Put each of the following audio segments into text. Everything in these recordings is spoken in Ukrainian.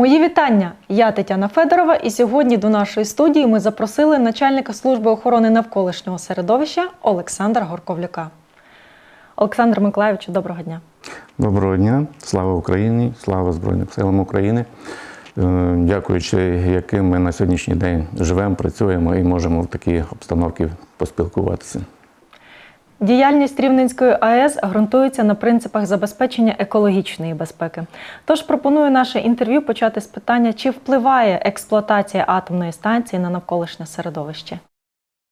Мої вітання! Я Тетяна Федорова, і сьогодні до нашої студії ми запросили начальника служби охорони навколишнього середовища Олександра Горковляка. Олександр Миколаївичу, доброго дня. Доброго дня, слава Україні, слава Збройним силам України. Е, Дякуючи, яким ми на сьогоднішній день живемо, працюємо і можемо в такій обстановці поспілкуватися. Діяльність Рівненської АЕС ґрунтується на принципах забезпечення екологічної безпеки. Тож пропоную наше інтерв'ю почати з питання, чи впливає експлуатація атомної станції на навколишнє середовище.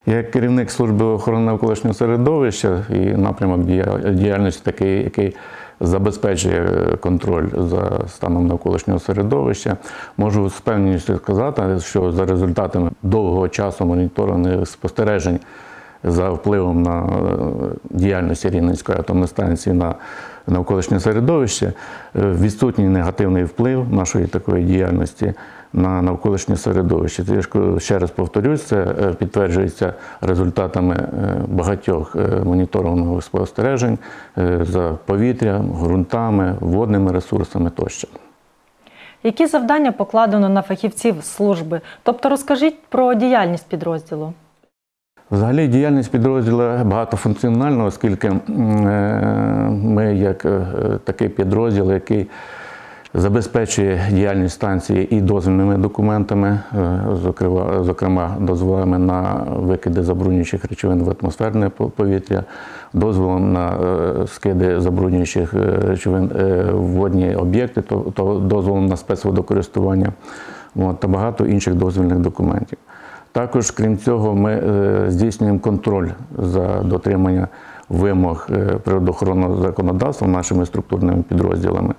Як керівник служби охорони навколишнього середовища і напрямок діяльності такий, який забезпечує контроль за станом навколишнього середовища, можу з впевненістю сказати, що за результатами довгого часу моніторингових спостережень за впливом на е, діяльність Рівненської атомної станції на навколишнє середовище, е, відсутній негативний вплив нашої такої діяльності на навколишнє середовище. Я ще раз повторюсь, це е, підтверджується результатами багатьох моніторингових спостережень за повітрям, ґрунтами, водними ресурсами тощо. Які завдання покладено на фахівців служби? Тобто розкажіть про діяльність підрозділу. Взагалі діяльність підрозділу багатофункціональна, оскільки е, ми як е, такий підрозділ, який забезпечує діяльність станції і дозвільними документами, е, зокрема, дозволами на викиди забруднюючих речовин в атмосферне повітря, дозволом на скиди забруднюючих речовин в водні об'єкти, то дозволом на спецводокористування та багато інших дозвільних документів. Також, крім цього, ми е, здійснюємо контроль за дотримання вимог е, природоохоронного законодавства нашими структурними підрозділами.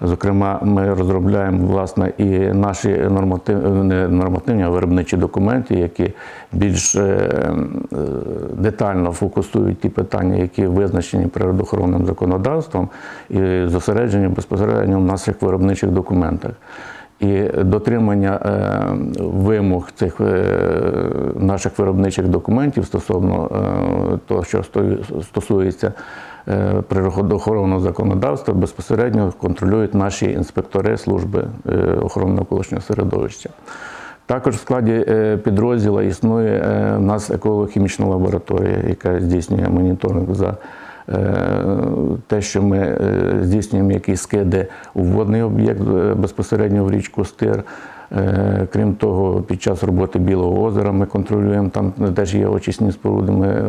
Зокрема, ми розробляємо власне і наші норматив, не нормативні, а виробничі документи, які більш е, детально фокусують ті питання, які визначені природоохоронним законодавством, і зосереджені безпосередньо в наших виробничих документах. І дотримання е, вимог цих е, наших виробничих документів стосовно е, того, що стосується природоохоронного законодавства, безпосередньо контролюють наші інспектори служби охорони навколишнього середовища. Також в складі підрозділу існує в нас еколого-хімічна лабораторія, яка здійснює моніторинг за те, що ми е, здійснюємо якісь скиди у водний об'єкт е, безпосередньо в річку Стир. Е, Крім того, під час роботи Білого озера ми контролюємо, там теж є очисні споруди, ми е,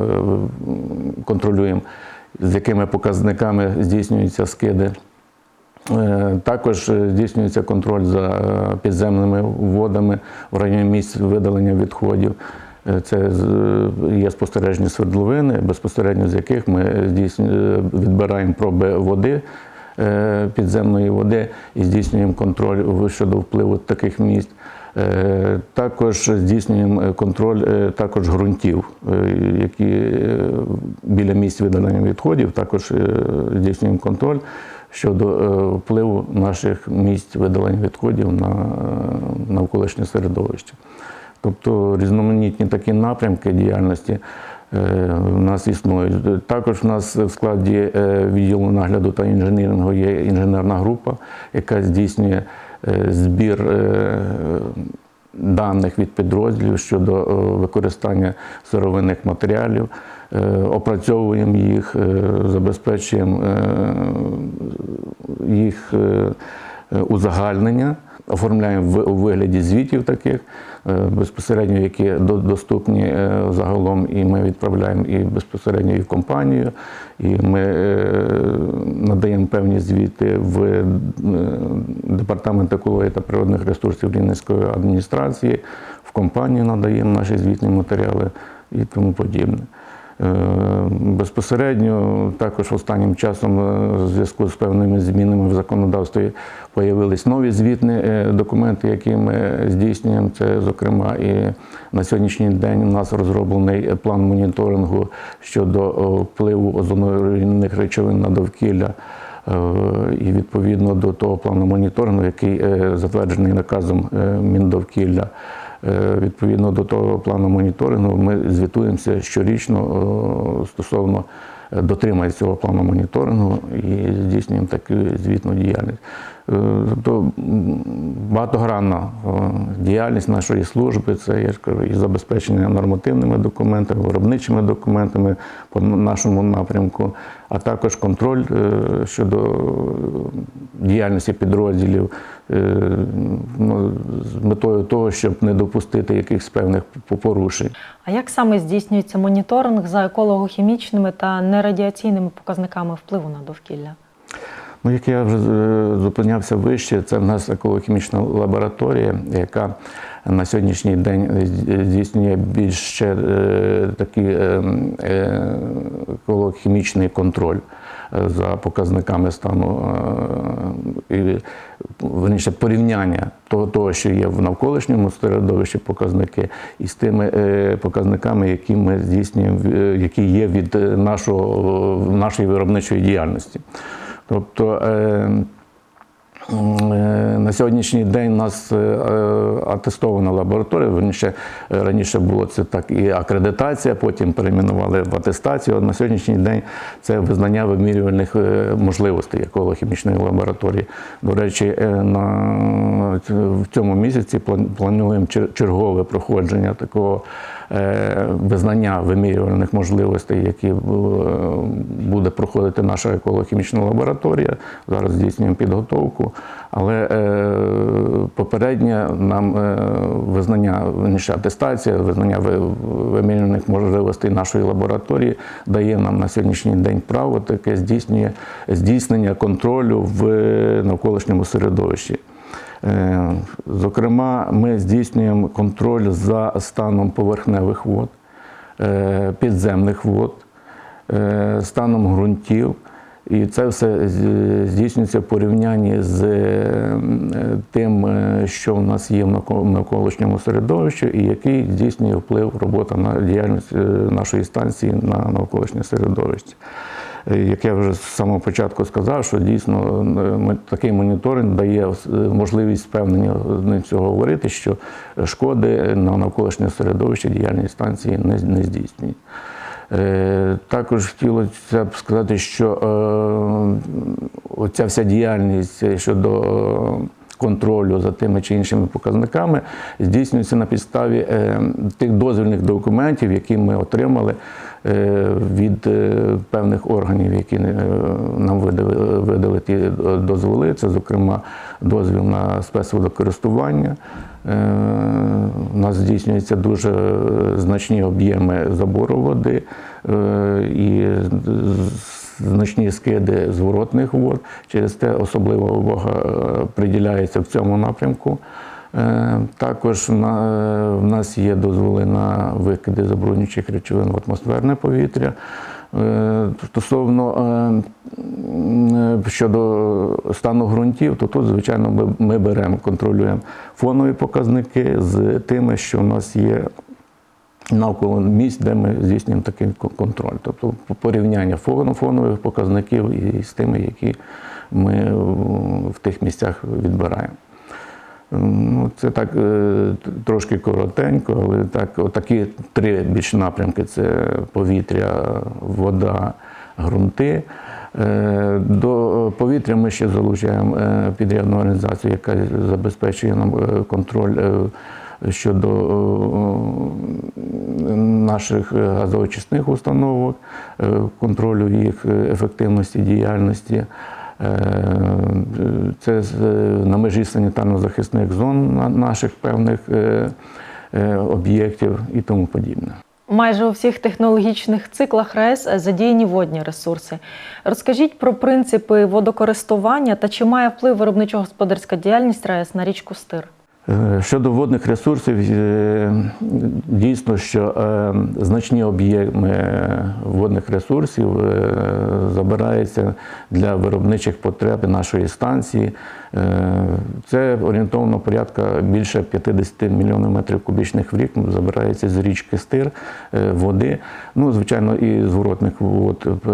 контролюємо, з якими показниками здійснюються скиди. Е, Також е, здійснюється контроль за е, підземними водами в районі місць видалення відходів. Е, Це є спостережні свердловини, безпосередньо з яких ми здійснюємо, відбираємо проби води, е, підземної води і здійснюємо контроль щодо впливу таких місць. Е, Також здійснюємо е, контроль е, також ґрунтів, е, які е, біля місць видалення відходів, також е, здійснюємо контроль щодо е, впливу наших місць видалення відходів на е, навколишнє середовище. Тобто різноманітні такі напрямки діяльності е, в нас існують. Також в нас в складі е, відділу нагляду та інженірингу є інженерна група, яка здійснює е, збір даних від підрозділів щодо використання сировинних матеріалів, опрацьовуємо їх, забезпечуємо їх узагальнення, оформляємо в- вигляді звітів таких е, безпосередньо, які доступні е, загалом, і ми відправляємо і безпосередньо і в компанію, і ми е, надаємо певні звіти в департамент екології та природних ресурсів Рівненської адміністрації, в компанію надаємо наші звітні матеріали і тому подібне. Е, Безпосередньо також останнім часом е, в зв'язку з певними змінами в законодавстві появились нові звітні е, документи, які ми здійснюємо. Це, зокрема, і на сьогоднішній день у нас розроблений план моніторингу щодо впливу озоноруйнівних речовин на довкілля. І відповідно до того плану моніторингу, який затверджений наказом Міндовкілля, Відповідно до того плану моніторингу, ми звітуємося щорічно е, стосовно е, дотримання цього плану моніторингу і здійснюємо таку звітну діяльність. Е, Тобто багатогранна діяльність нашої служби. Це я ж кажу, і забезпечення нормативними документами, виробничими документами по нашому напрямку, а також контроль е, щодо діяльності підрозділів е, ну, з метою того, щоб не допустити якихось певних порушень. А як саме здійснюється моніторинг за еколого-хімічними та нерадіаційними показниками впливу на довкілля? Ну, як я вже е, зупинявся вище, це в нас екологічна лабораторія, яка на сьогоднішній день здійснює більш ще е, такий е, е, контроль за показниками стану і верніше, порівняння того, того, що є в навколишньому середовищі показники, і з тими показниками, які ми здійснюємо, які є від нашого, нашої виробничої діяльності. Тобто е, е, на сьогоднішній день у нас е, атестована лабораторія. Верніше, раніше було це так і акредитація, потім перейменували в атестацію. На сьогоднішній день це визнання вимірювальних можливостей еколого-хімічної лабораторії. До речі, на в цьому місяці плануємо чер- чергове проходження такого визнання вимірювальних можливостей, які е, буде проходити наша еколого-хімічна лабораторія. Зараз здійснюємо підготовку, але е, попереднє нам е, визнання, атестація, визнання ви- вимірювальних можливостей нашої лабораторії дає нам на сьогоднішній день право таке здійснює здійснення контролю в навколишньому середовищі. Е, Зокрема, ми здійснюємо контроль за станом поверхневих вод, е, підземних вод, е, станом ґрунтів. І це все здійснюється в порівнянні з тим, що в нас є в навколишньому середовищі, і який здійснює вплив робота на діяльність нашої станції на навколишнє середовище. Е, Як я вже з самого початку сказав, що дійсно е, такий моніторинг дає е, можливість впевнення цього говорити, що шкоди на навколишнє середовище діяльність станції не, не здійснює. Також хотілося б сказати, що оця вся діяльність щодо контролю за тими чи іншими показниками здійснюється на підставі тих дозвільних документів, які ми отримали від е, певних органів, які е, нам видали, видали ті дозволи. Це, зокрема, дозвіл на спецводокористування. Е, У нас здійснюються дуже значні об'єми забору води е, і значні скиди зворотних вод. Через те особлива увага е, приділяється в цьому напрямку. Е, Також в нас є дозволи на викиди забруднюючих речовин в атмосферне повітря. Е, Стосовно е, щодо стану ґрунтів, то тут, звичайно, ми, беремо, контролюємо фонові показники з тими, що в нас є навколо місць, де ми здійснюємо такий контроль. Тобто порівняння фонових показників і з тими, які ми е, в тих місцях відбираємо. Ну, це так е, трошки коротенько, але так, отакі три більш напрямки: це повітря, вода, ґрунти. Е, До повітря ми ще залучаємо е, підрядну організацію, яка забезпечує нам контроль щодо наших газоочисних установок, контролю їх ефективності діяльності. Е, Це на межі санітарно-захисних зон наших певних е, е, об'єктів і тому подібне. Майже у всіх технологічних циклах РАЕС задіяні водні ресурси. Розкажіть про принципи водокористування та чи має вплив виробничо-господарська діяльність РАЕС на річку Стир? Е, Щодо водних ресурсів, е, дійсно, що е, значні об'єми водних ресурсів забираються для виробничих потреб нашої станції. Е, Це орієнтовно порядка більше 50 мільйонів метрів кубічних в рік забирається з річки Стир е, води. Ну, звичайно, і зворотних вод е,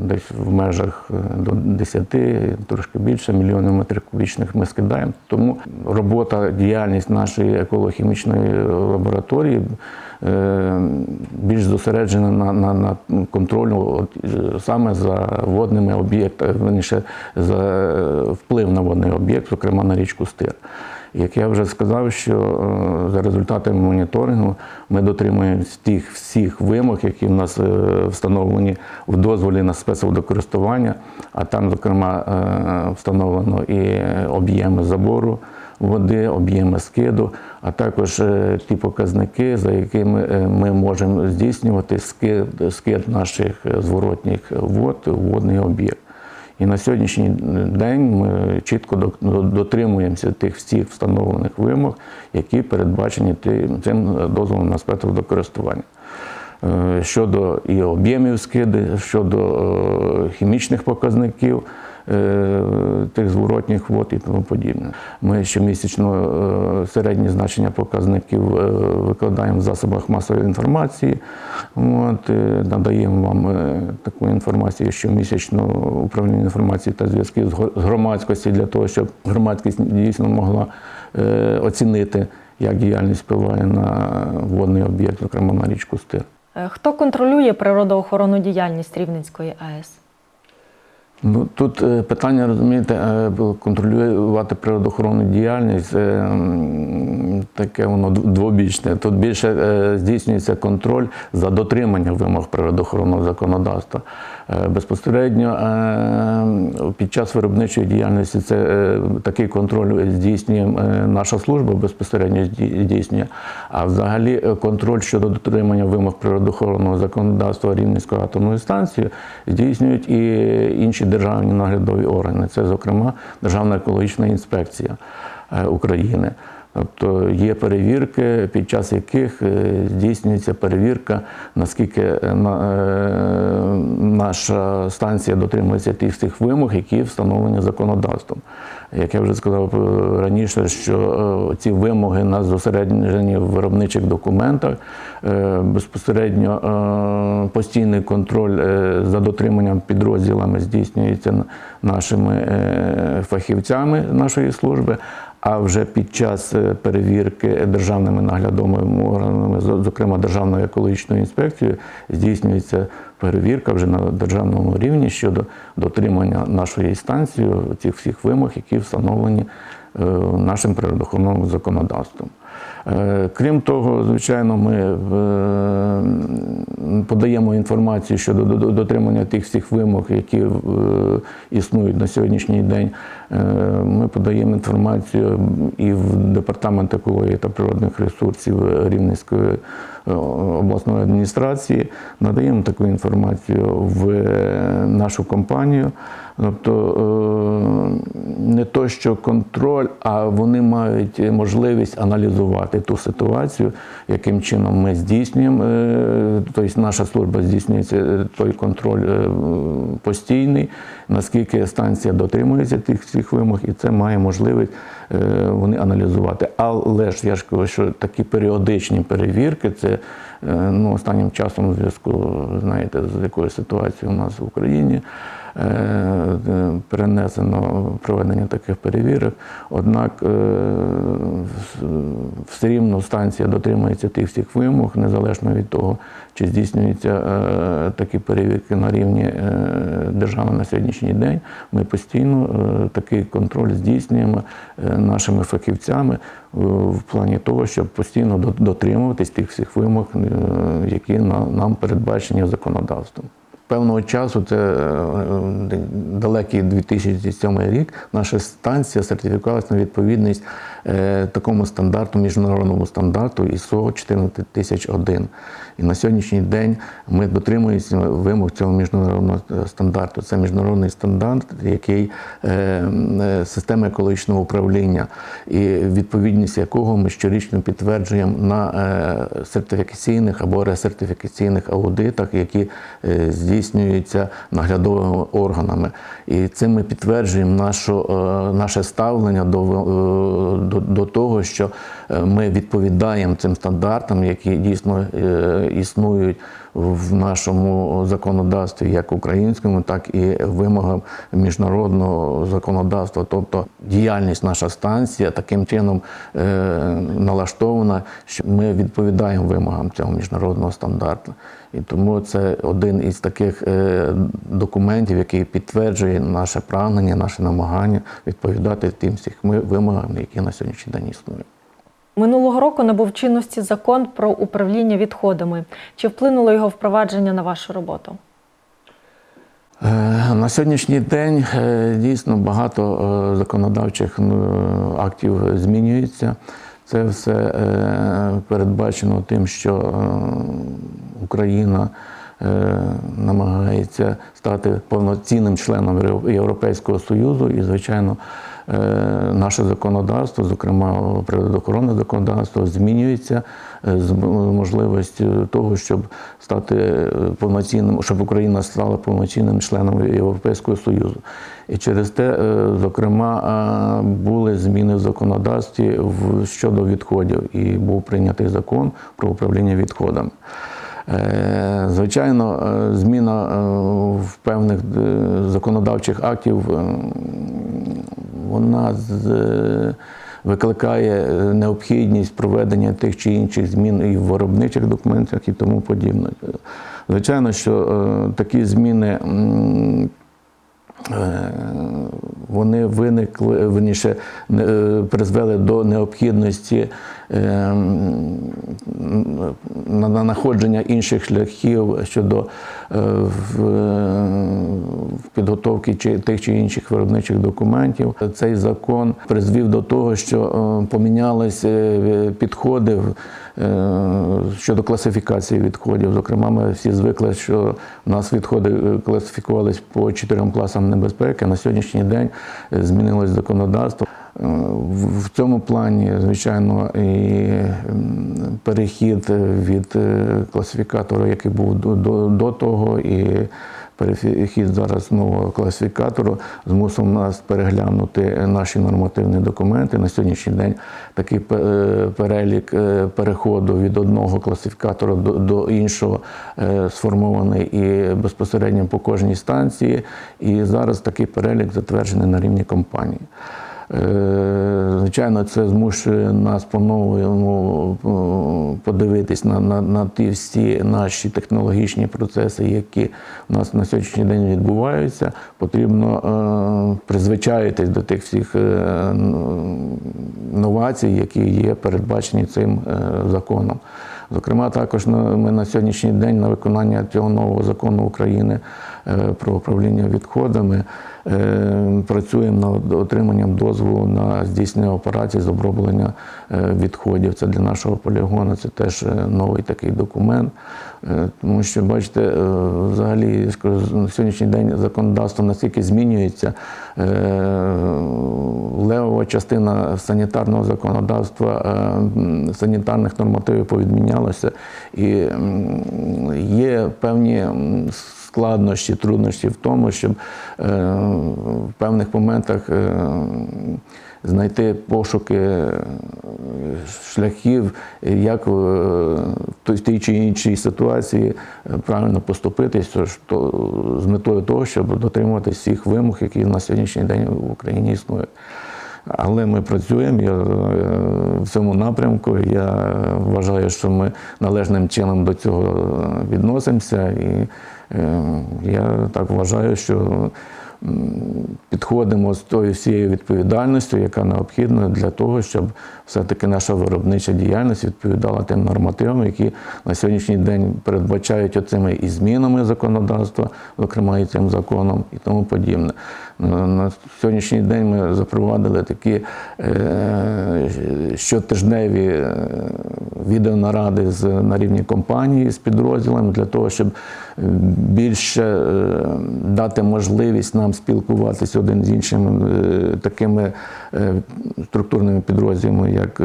десь в межах до 10, трошки більше мільйонів метрів кубічних ми скидаємо. Тому робота, діяльність нашої еколохімічної лабораторії більш зосереджена на, на, на контролю е, саме за водними об'єктами, верніше, за е, вплив на водний об'єкт, зокрема на річку Стир. Як я вже сказав, що е, за результатами моніторингу ми дотримуємося тих всіх вимог, які в нас е, встановлені в дозволі на спецводокористування, а там, зокрема, е, встановлено і об'єми забору води, об'єми скиду, а також е, ті показники, за якими е, ми можемо здійснювати скид, скид наших е, зворотніх вод водний об'єкт. І на сьогоднішній день ми чітко до- до- дотримуємося тих всіх встановлених вимог, які передбачені цим дозволом на спецводокористування. Щодо і об'ємів скиди, щодо хімічних показників тих зворотніх вод і тому подібне. Ми щомісячно е, середні значення показників е, викладаємо в засобах масової інформації. От, е, надаємо вам е, таку інформацію щомісячно управління інформації та зв'язків з громадськості для того, щоб громадськість дійсно могла е, оцінити, як діяльність впливає на водний об'єкт, зокрема на річку Стир. Е, Хто контролює природоохоронну діяльність Рівненської АЕС? Ну тут е, питання, розумієте, е, контролювати природоохоронну діяльність, е, таке воно двобічне. Тут більше здійснюється контроль за дотриманням вимог природоохоронного законодавства. Е, Безпосередньо е, під час виробничої діяльності це е, такий контроль здійснює наша служба, безпосередньо здійснює. А взагалі контроль щодо дотримання вимог природоохоронного законодавства Рівненської атомної станції здійснюють і інші державні наглядові органи. Це, зокрема, Державна екологічна інспекція України. Тобто є перевірки, під час яких е, здійснюється перевірка, наскільки е, е, наша станція дотримується тих всіх вимог, які встановлені законодавством. Як я вже сказав раніше, що ці вимоги нас зосереджені в виробничих документах, безпосередньо постійний контроль за дотриманням підрозділами здійснюється нашими фахівцями нашої служби. А вже під час е, перевірки державними наглядовими органами, зокрема Державною екологічною інспекцією, здійснюється перевірка вже на державному рівні щодо дотримання нашої станції цих всіх вимог, які встановлені е, нашим природоохоронним законодавством. Е, Крім того, звичайно, ми е, подаємо інформацію щодо до- до- дотримання тих всіх вимог, які е, існують на сьогоднішній день. Ми подаємо інформацію і в департамент екології та природних ресурсів Рівненської обласної адміністрації. Надаємо таку інформацію в нашу компанію. Тобто не то, що контроль, а вони мають можливість аналізувати ту ситуацію, яким чином ми здійснюємо. е, Тобто наша служба здійснюється е, той контроль постійний, наскільки станція дотримується тих всіх вимог, і це має можливість вони аналізувати. Але ж я ж кажу, що такі періодичні перевірки, це ну, останнім часом у зв'язку, знаєте, з якою ситуацією у нас в Україні. Е, е, Перенесено проведення таких перевірок, однак е, все рівно станція дотримується тих всіх вимог, незалежно від того, чи здійснюються такі перевірки на рівні держави на сьогоднішній день. Ми постійно такий контроль здійснюємо нашими фахівцями в плані того, щоб постійно до- дотримуватись тих всіх вимог, які на- нам передбачені законодавством. Певного часу, це е, далекий 2007 рік, наша станція сертифікувалася на відповідність е, такому стандарту, міжнародному стандарту ISO 14001. І на сьогоднішній день ми дотримуємося вимог цього міжнародного стандарту. Це міжнародний стандарт, який е, е, система екологічного управління, і відповідність якого ми щорічно підтверджуємо на е, сертифікаційних або ресертифікаційних аудитах, які здійснюються наглядовими органами. І цим ми підтверджуємо нашу, наше ставлення до, до, до того, що ми відповідаємо цим стандартам, які дійсно е, існують в нашому законодавстві, як українському, так і вимогам міжнародного законодавства. Тобто діяльність наша станція таким чином е, налаштована, що ми відповідаємо вимогам цього міжнародного стандарту. І тому це один із таких е, документів, який підтверджує наше прагнення, наше намагання відповідати тим всіх вимогам, які на сьогоднішній день існують. Минулого року набув чинності закон про управління відходами. Чи вплинуло його впровадження на вашу роботу? Е, На сьогоднішній день е, дійсно багато е, законодавчих актів змінюється. Це все передбачено тим, що Україна намагається стати повноцінним членом Європейського Союзу і, звичайно, наше законодавство, зокрема природоохоронне законодавство, змінюється е, з можливістю того, щоб стати е, повноцінним, щоб Україна стала повноцінним членом Європейського Союзу. І через те, е, зокрема, е, були зміни в законодавстві щодо відходів, і був прийнятий закон про управління відходами. Е, Звичайно, е, зміна е, в певних е, законодавчих актів е, вона з- е, викликає е, необхідність проведення тих чи інших змін і в виробничих документах і тому подібне. Звичайно, що е, такі зміни. Вони виникли, вони не- е, призвели до необхідності е, на на знаходження інших шляхів щодо е, в, е, в підготовки тих чи інших виробничих документів. Цей закон призвів до того, що е, помінялися підходи щодо класифікації відходів. Зокрема, ми всі звикли, що у нас відходи класифікувались по чотирьом класам небезпеки. На сьогоднішній день змінилось законодавство. Е, В цьому плані, звичайно, і перехід від е, класифікатора, який був до, до, того, і перехід зараз нового класифікатору змусив нас переглянути наші нормативні документи. На сьогоднішній день такий е, перелік переходу від одного класифікатора до, до іншого сформований і безпосередньо по кожній станції. І зараз такий перелік затверджений на рівні компанії. Е, Звичайно, це змушує нас по-новому е, подивитись на, на, на ті всі наші технологічні процеси, які у нас на сьогоднішній день відбуваються. Потрібно е, призвичаїтись до тих всіх е, новацій, які є передбачені цим е, законом. Зокрема, також ми на сьогоднішній день на виконання цього нового закону України е, про управління відходами працюємо над отриманням дозволу на здійснення операцій з оброблення е, відходів. Це для нашого полігону, це теж е, новий такий документ. Е, Тому що, бачите, е, взагалі на сьогоднішній день законодавство настільки змінюється. е, Левова частина санітарного законодавства, е, санітарних нормативів повідмінялася, і є певні складнощі, труднощі в тому, щоб е, в певних моментах е, знайти пошуки е, шляхів, як в тій чи іншій ситуації правильно поступити, з метою того, щоб дотримуватися всіх вимог, які на сьогоднішній день в Україні існують. Але ми працюємо я, в цьому напрямку. Я вважаю, що ми належним чином до цього відносимося. І я так вважаю, що підходимо з тою всією відповідальністю, яка необхідна для того, щоб все-таки наша виробнича діяльність відповідала тим нормативам, які на сьогоднішній день передбачають оцими і змінами законодавства, зокрема і цим законом, і тому подібне. На сьогоднішній день ми запровадили такі е, щотижневі е, відеонаради на рівні компанії з підрозділами для того, щоб більше е, дати можливість нам спілкуватися один з іншим такими структурними підрозділами, як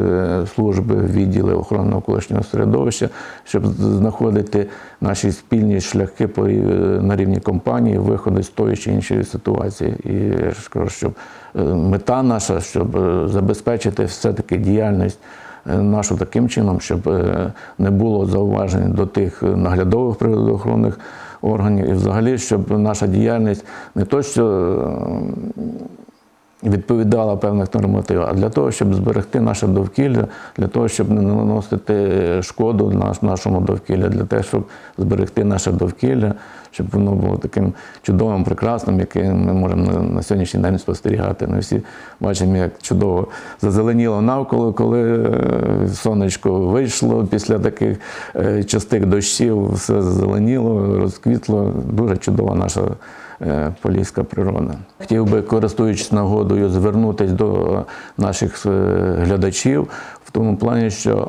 служби, відділи охорони навколишнього середовища, щоб знаходити наші спільні шляхи на рівні компанії, виходу з тої чи іншої ситуації. І я ж кажу, щоб е, мета наша, щоб е, забезпечити все-таки діяльність е, нашу таким чином, щоб не було зауважень до тих наглядових природоохоронних органів, і взагалі, щоб наша діяльність не то, що відповідала певних нормативах, а для того, щоб зберегти наше довкілля, для того, щоб не наносити шкоду наш, нашому довкіллю, для того, щоб зберегти наше довкілля, щоб воно було таким чудовим, прекрасним, яким ми можемо на, сьогоднішній день спостерігати. Ми всі бачимо, як чудово зазеленіло навколо, коли е, сонечко вийшло після таких е, частих дощів, все зеленіло, розквітло. Дуже чудова наша е, поліська природа. Хотів би, користуючись нагодою, звернутися до наших е, глядачів в тому плані, що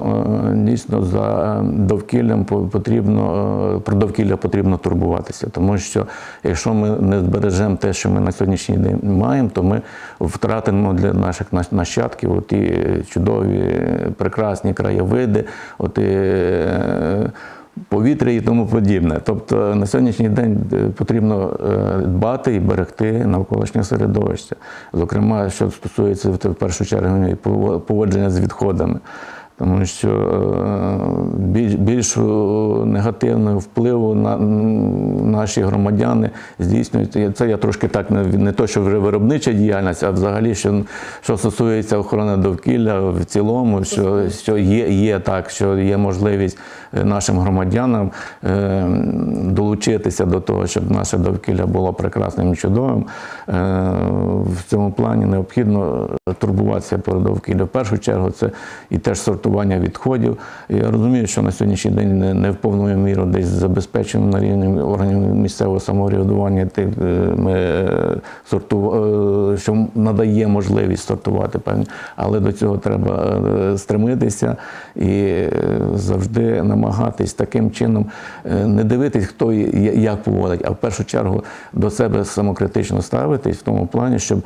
е, дійсно за довкіллям потрібно е, про довкілля потрібно турбуватися, тому що якщо ми не збережемо те, що ми на сьогоднішній день маємо, то ми втратимо для наших нащадків ті чудові прекрасні краєвиди, оті е, повітря і тому подібне. Тобто на сьогоднішній день е, потрібно е, дбати і берегти навколишнє середовище. Зокрема, що стосується в першу чергу поводження з відходами. Тому що е, більш, більшу негативного впливу на наші громадяни здійснюють. Це я трошки так не, то, що вже виробнича діяльність, а взагалі, що, що стосується охорони довкілля в цілому, що, що є, є так, що є можливість е, нашим громадянам е, долучитися до того, щоб наше довкілля було прекрасним і чудовим. Е, в цьому плані необхідно турбуватися про довкілля. В першу чергу це і теж сортування відходів. Я розумію, що на сьогоднішній день не, в повною міру десь забезпечено на рівні органів місцевого самоврядування е, ми е, сорту, е, що надає можливість сортувати певні, але до цього треба стремитися і завжди намагатись таким чином не дивитись, хто як поводить, а в першу чергу до себе самокритично ставитись в тому плані, щоб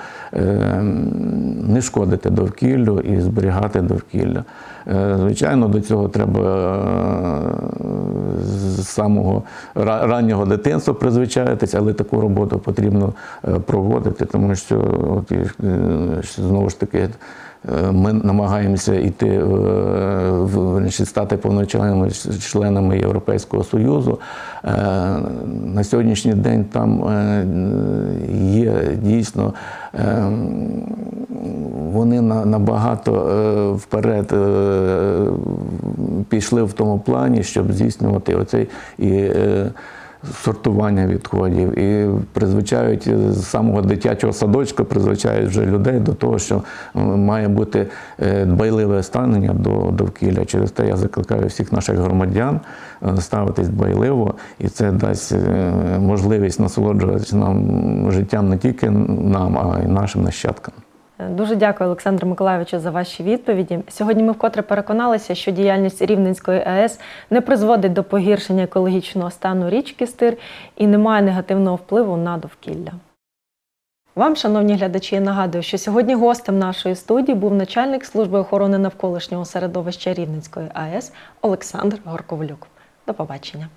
не шкодити довкіллю і зберігати довкілля. Е, Звичайно, до цього треба е, з самого раннього дитинства призвичаїтись, але таку роботу потрібно е, проводити, тому що от, знову ж таки. Ми намагаємося йти е, значить, стати повноцінними членами Європейського Союзу. Е, На сьогоднішній день там е, є дійсно вони набагато вперед пішли в тому плані, щоб здійснювати оцей і сортування відходів, і призвичають з самого дитячого садочка, призвичають вже людей до того, що е, має бути е, дбайливе ставлення до довкілля. Через те я закликаю всіх наших громадян е, ставитись дбайливо, і це дасть можливість насолоджуватися нам життям не тільки нам, а й нашим нащадкам. Дуже дякую, Олександру Миколайовичу, за ваші відповіді. Сьогодні ми вкотре переконалися, що діяльність Рівненської АЕС не призводить до погіршення екологічного стану річки Стир і не має негативного впливу на довкілля. Вам, шановні глядачі, нагадую, що сьогодні гостем нашої студії був начальник служби охорони навколишнього середовища Рівненської АЕС Олександр Горковлюк. До побачення.